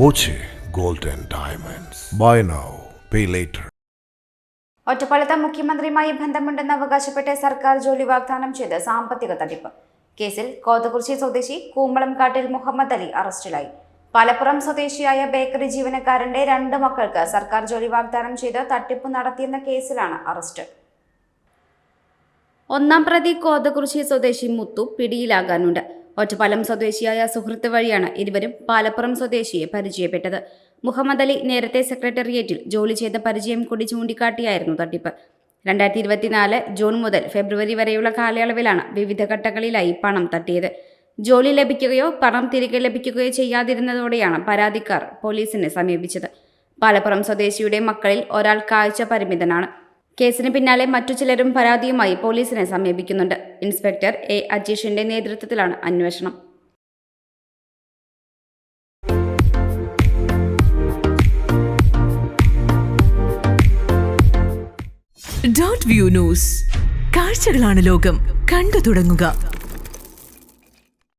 Boche gold diamonds. Buy now pay later. ഒറ്റപ്പാലത്ത് മുഖ്യമന്ത്രിയുമായി ബന്ധമുണ്ടെന്ന് അവകാശപ്പെട്ട് സർക്കാർ ജോലി വാഗ്ദാനം ചെയ്ത് സാമ്പത്തിക തട്ടിപ്പ്. കേസിൽ കോതകുറിശി സ്വദേശി കൂമ്പളം കാട്ടിൽ മുഹമ്മദ് അലി അറസ്റ്റിലായി. പലപ്പുറം സ്വദേശിയായ ബേക്കറി ജീവനക്കാരന്റെ രണ്ട് മക്കൾക്ക് സർക്കാർ ജോലി വാഗ്ദാനം ചെയ്ത് തട്ടിപ്പ് നടത്തിയെന്ന കേസിലാണ് അറസ്റ്റ്. ഒന്നാം പ്രതി കോതകുറിശി സ്വദേശി മുത്തു പിടിയിലാകാനുണ്ട്. ഒറ്റപ്പാലം സ്വദേശിയായ സുഹൃത്ത് വഴിയാണ് ഇരുവരും പാലപ്പുറം സ്വദേശിയെ പരിചയപ്പെട്ടത്. മുഹമ്മദ് അലി നേരത്തെ സെക്രട്ടേറിയറ്റിൽ ജോലി ചെയ്ത പരിചയം കൂടി ചൂണ്ടിക്കാട്ടിയായിരുന്നു തട്ടിപ്പ്. രണ്ടായിരത്തി ഇരുപത്തിനാല് ജൂൺ മുതൽ ഫെബ്രുവരി വരെയുള്ള കാലയളവിലാണ് വിവിധ ഘട്ടങ്ങളിലായി പണം തട്ടിയത്. ജോലി ലഭിക്കുകയോ പണം തിരികെ ലഭിക്കുകയോ ചെയ്യാതിരുന്നതോടെയാണ് പരാതിക്കാർ പോലീസിനെ സമീപിച്ചത്. പാലപ്പുറം സ്വദേശിയുടെ മക്കളിൽ ഒരാൾ കാഴ്ച പരിമിതനാണ്. കേസിന് പിന്നാലെ മറ്റു ചിലരും പരാതിയുമായി പോലീസിനെ സമീപിക്കുന്നുണ്ട്. ഇൻസ്പെക്ടർ എ അജീഷിന്റെ നേതൃത്വത്തിലാണ് അന്വേഷണം. Dot view news. കാഴ്ചകളാണ് ലോകം. കണ്ടു തുടങ്ങുക.